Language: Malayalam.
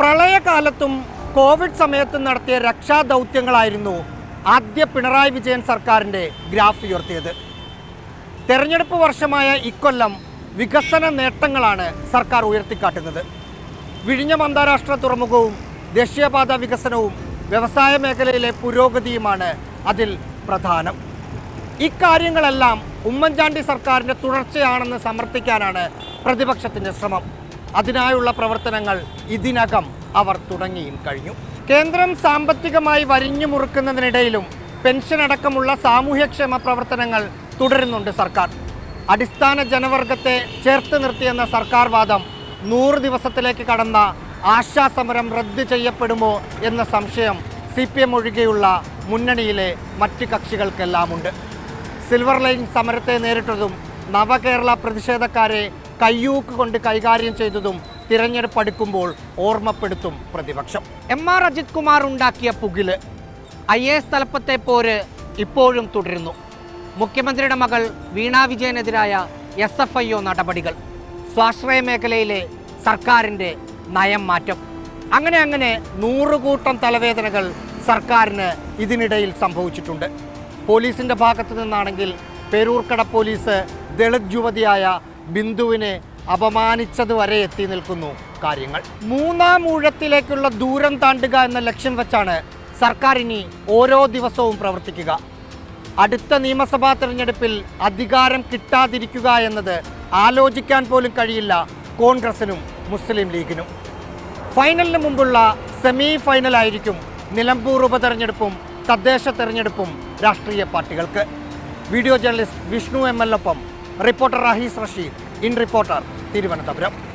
പ്രളയകാലത്തും കോവിഡ് സമയത്തും നടത്തിയ രക്ഷാദൗത്യങ്ങളായിരുന്നു ആദ്യ പിണറായി വിജയൻ സർക്കാരിന്റെ ഗ്രാഫ് ഉയർത്തിയത്. തെരഞ്ഞെടുപ്പ് വർഷമായ ഇക്കൊല്ലം വികസന നേട്ടങ്ങളാണ് സർക്കാർ ഉയർത്തിക്കാട്ടുന്നത്. വിഴിഞ്ഞം അന്താരാഷ്ട്ര തുറമുഖവും ദേശീയപാത വികസനവും വ്യവസായ മേഖലയിലെ പുരോഗതിയുമാണ് അതിൽ പ്രധാനം. ഇക്കാര്യങ്ങളെല്ലാം ഉമ്മൻചാണ്ടി സർക്കാരിന്റെ തുടർച്ചയാണെന്ന് സമർത്ഥിക്കാനാണ് പ്രതിപക്ഷത്തിന്റെ ശ്രമം. അതിനായുള്ള പ്രവർത്തനങ്ങൾ ഇതിനകം അവർ തുടങ്ങിയും കഴിഞ്ഞു. കേന്ദ്രം സാമ്പത്തികമായി വരിഞ്ഞു മുറുക്കുന്നതിനിടയിലും പെൻഷൻ അടക്കമുള്ള സാമൂഹ്യക്ഷേമ പ്രവർത്തനങ്ങൾ തുടരുന്നുണ്ട് സർക്കാർ. അടിസ്ഥാന ജനവർഗത്തെ ചേർത്ത് നിർത്തിയെന്ന സർക്കാർ വാദം നൂറ് ദിവസത്തിലേക്ക് കടന്ന ആശാസമരം റദ്ദ് ചെയ്യപ്പെടുമോ എന്ന സംശയം സി പി എം ഒഴികെയുള്ള മുന്നണിയിലെ മറ്റ് കക്ഷികൾക്കെല്ലാമുണ്ട്. സിൽവർ ലൈൻ സമരത്തെ നേരിട്ടതും നവകേരള പ്രതിഷേധക്കാരെ കയ്യൂക്ക് കൊണ്ട് കൈകാര്യം ചെയ്തതും തിരഞ്ഞെടുപ്പ് അടുക്കുമ്പോൾ ഓർമ്മപ്പെടുത്തും പ്രതിപക്ഷം. എം ആർ അജിത് കുമാർ ഉണ്ടാക്കിയ പുകിൽ ഐ എ എസ് തലപ്പത്തെ പോര് ഇപ്പോഴും തുടരുന്നു. മുഖ്യമന്ത്രിയുടെ മകൾ വീണ വിജയനെതിരായ എസ് എഫ് ഐ ഒ നടപടികൾ. സ്വാശ്രയ മേഖലയിലെ സർക്കാരിന്റെ നയം മാറ്റം. അങ്ങനെ അങ്ങനെ നൂറുകൂട്ടം തലവേദനകൾ സർക്കാരിന് ഇതിനിടയിൽ സംഭവിച്ചിട്ടുണ്ട്. പോലീസിന്റെ ഭാഗത്തു നിന്നാണെങ്കിൽ പേരൂർക്കട പോലീസ് ദളിത് യുവതിയായ ബിന്ദുവിനെ അപമാനിച്ചത് വരെ എത്തി നിൽക്കുന്നു കാര്യങ്ങൾ. മൂന്നാം ഊഴത്തിലേക്കുള്ള ദൂരം താണ്ടുക എന്ന ലക്ഷ്യം വെച്ചാണ് സർക്കാർ ഇനി ഓരോ ദിവസവും പ്രവർത്തിക്കുക. അടുത്ത നിയമസഭാ തെരഞ്ഞെടുപ്പിൽ അധികാരം കിട്ടാതിരിക്കുക എന്നത് ആലോചിക്കാൻ പോലും കഴിയില്ല കോൺഗ്രസിനും മുസ്ലിം ലീഗിനും. ഫൈനലിന് മുമ്പുള്ള സെമി ഫൈനലായിരിക്കും നിലമ്പൂർ ഉപതെരഞ്ഞെടുപ്പും തദ്ദേശ തെരഞ്ഞെടുപ്പും രാഷ്ട്രീയ പാർട്ടികൾക്ക്. Video journalist Vishnu M L ഒപ്പം reporter Rahees Rasheed. In reporter Thiruvananthapuram.